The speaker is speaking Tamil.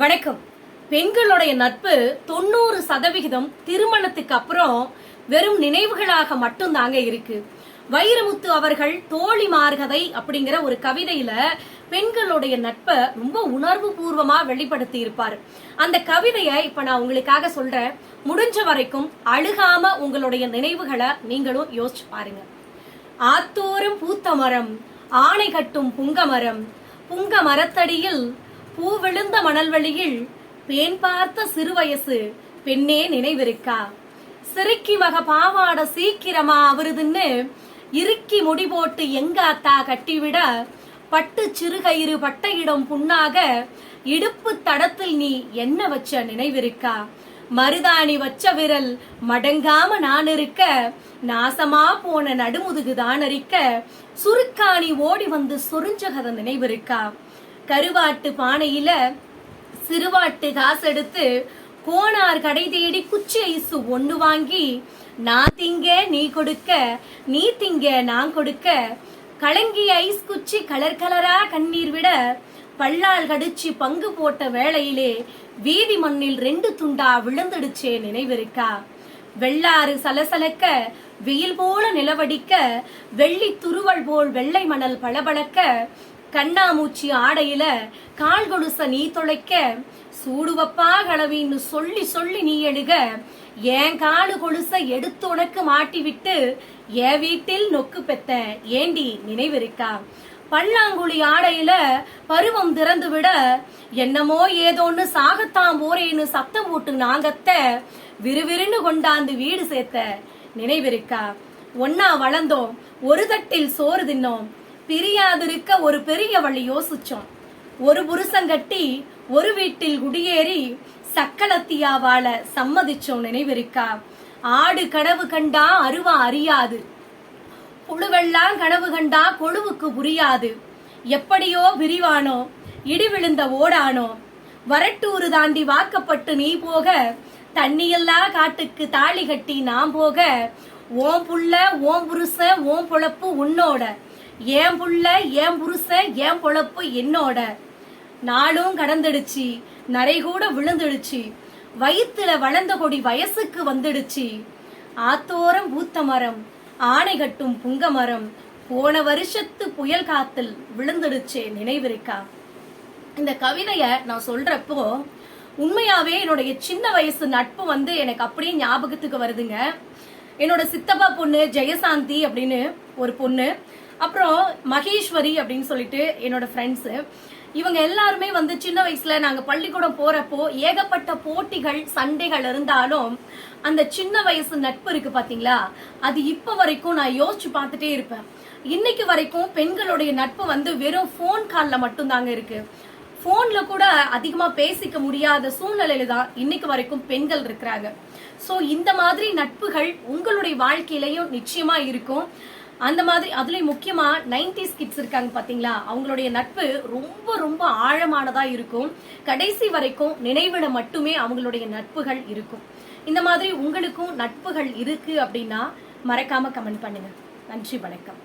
வணக்கம். பெண்களுடைய நட்பு தொண்ணூறு சதவிகிதம் திருமணத்துக்கு அப்புறம் வெறும் நினைவுகளாக மட்டும்தாங்க இருக்கு. வைரமுத்து அவர்கள் தோழி மார்கதை அப்படிங்கிற ஒரு கவிதையில பெண்களுடைய நட்பை ரொம்ப உணர்வு பூர்வமா வெளிப்படுத்தி இருப்பார். அந்த கவிதையை இப்ப நான் உங்களுக்காக சொல்றேன். முடிஞ்ச வரைக்கும் அழுகாம உங்களுடைய நினைவுகளை நீங்களும் யோசிச்சு பாருங்க. ஆத்தோறும் பூத்த மரம் ஆணை கட்டும் புங்க மரம் புங்க மரத்தடியில் பூ விழுந்த மணல்வெளியில் பேன் பார்த்த சிறுவயசு பெண்ணே நினைவிருக்கா? சிறுக்கி மக பாவாட சீக்கிரமா அவருதுன்னு இறுக்கி முடி போட்டு எங்க அத்தா கட்டிவிட பட்டு சிறுகயிறு பட்டையிடம் புண்ணாக இடுப்பு தடத்தில் நீ என்ன வச்ச நினைவிருக்கா? மருதாணி வச்ச விரல் மடங்காம நான் இருக்க நாசமா போன நடுமுதுகு தான் அரிக்க சுருக்காணி ஓடி வந்து சொரிஞ்ச கதை நினைவிருக்கா? கருவாட்டு பானையில சிறுவாட்டு காசெடுத்து கோனார் கடை தேடி குச்சி ஐசு ஒண்ணு வாங்கி நான் திங்க நீ கொடுக்க நீ திங்க நான் கொடுக்க. கலங்கி ஐஸ் குச்சி கலர் கலரா கண்ணீர் விட பல்லால் கடிச்சு பங்கு போட்ட வேளையிலே வீதி மண்ணில் ரெண்டு துண்டா விழுந்துடுச்சே நினைவிருக்கா? வெள்ளாறு சலசலக்க வெயில் போல நிலவடிக்க வெள்ளி துருவல் போல் வெள்ளை மணல் பளபளக்க கண்ணாமூச்சி ஆடையில கால் கொடுச நீ தொலைக்க சூடுவப்பா கலவின்னு சொல்லி சொல்லி நீ எழுக என் காலு கொலுச எடுத்து உனக்கு மாட்டி விட்டு என் வீட்டில் நொக்கு பெத்த ஏண்டி நினைவிருக்கா? பல்லாங்குழி ஆடையில பருவம் திறந்து விட என்னமோ ஏதோன்னு சாகத்தான் போறேன்னு சத்தம் போட்டு நாங்கத்த விறுவிறுன்னு கொண்டாந்து வீடு சேர்த்த நினைவிருக்கா? ஒன்னா வளர்ந்தோம் ஒரு தட்டில் சோறு தின்னோம் பிரியாதிருக்க ஒரு பெரிய வழி யோசிச்சோம். ஒரு புருஷன் கட்டி ஒரு வீட்டில் குடியேறி சக்கலத்தியா வாழ சம்மதிச்சோம் நினைவிருக்கா? ஆடு கனவு கண்டா அருவா அறியாது. புழுவெல்லாம் கனவு கண்டா கொழுவுக்கு புரியாது. எப்படியோ விரிவானோ இடி விழுந்த ஓடானோ வரட்டூரு தாண்டி வாக்கப்பட்டு நீ போக தண்ணியெல்லா காட்டுக்கு தாலி கட்டி நான் போக ஓம் புள்ள ஓம் புருஷ ஓம் பொழப்பு உன்னோட. ஏன் புள்ள ஏன் புருஷன் ஏன் பொழப்பு என்னோட? நாளும் கடந்துடுச்சு நரை கூட விழுந்துடுச்சு வயிற்றுல வளர்ந்த கொடி வயசுக்கு வந்துடுச்சு. ஆத்தோரம் பூத்த மரம் ஆணை கட்டும் புங்க மரம் போன வருஷத்து புயல் காத்தில் விழுந்துடுச்சே நினைவிருக்கா? இந்த கவிதைய நான் சொல்றப்போ உண்மையாவே என்னுடைய சின்ன வயசு நட்பு வந்து எனக்கு அப்படியே ஞாபகத்துக்கு வருதுங்க. என்னோட சித்தப்பா பொண்ணு ஜெயசாந்தி அப்படின்னு ஒரு பொண்ணு அப்புறம் மகேஸ்வரி அப்படின்னு சொல்லிட்டு என்னோட ஃப்ரெண்ட்ஸ் இவங்க எல்லாருமே வந்து சின்ன வயசுல நாங்க பள்ளிக்கூடம் போறப்போ ஏகப்பட்ட போட்டிகள் சண்டைகள் இருந்தாலும் அந்த சின்ன வயசு நட்பு இருக்கு பாத்தீங்களா? அது இப்ப வரைக்கும் நான் யோசிச்சு பார்த்துட்டே இருப்பேன். இன்னைக்கு வரைக்கும் பெண்களுடைய நட்பு வந்து வெறும் ஃபோன் கால்ல மட்டும்தாங்க இருக்கு. போன்ல கூட அதிகமா பேசிக்க முடியாத சூழ்நிலையில தான் இன்னைக்கு வரைக்கும் பெண்கள் இருக்கிறாங்க. சோ இந்த மாதிரி நட்புகள் உங்களுடைய வாழ்க்கையிலயும் நிச்சயமா இருக்கும். அந்த மாதிரி அதுலயும் முக்கியமா நைன்டிஸ் கிட்ஸ் இருக்காங்க பாத்தீங்களா? அவங்களுடைய நட்பு ரொம்ப ரொம்ப ஆழமானதா இருக்கும். கடைசி வரைக்கும் நினைவிட மட்டுமே அவங்களுடைய நட்புகள் இருக்கும். இந்த மாதிரி உங்களுக்கும் நட்புகள் இருக்கு அப்படின்னா மறக்காம கமெண்ட் பண்ணுங்க. நன்றி வணக்கம்.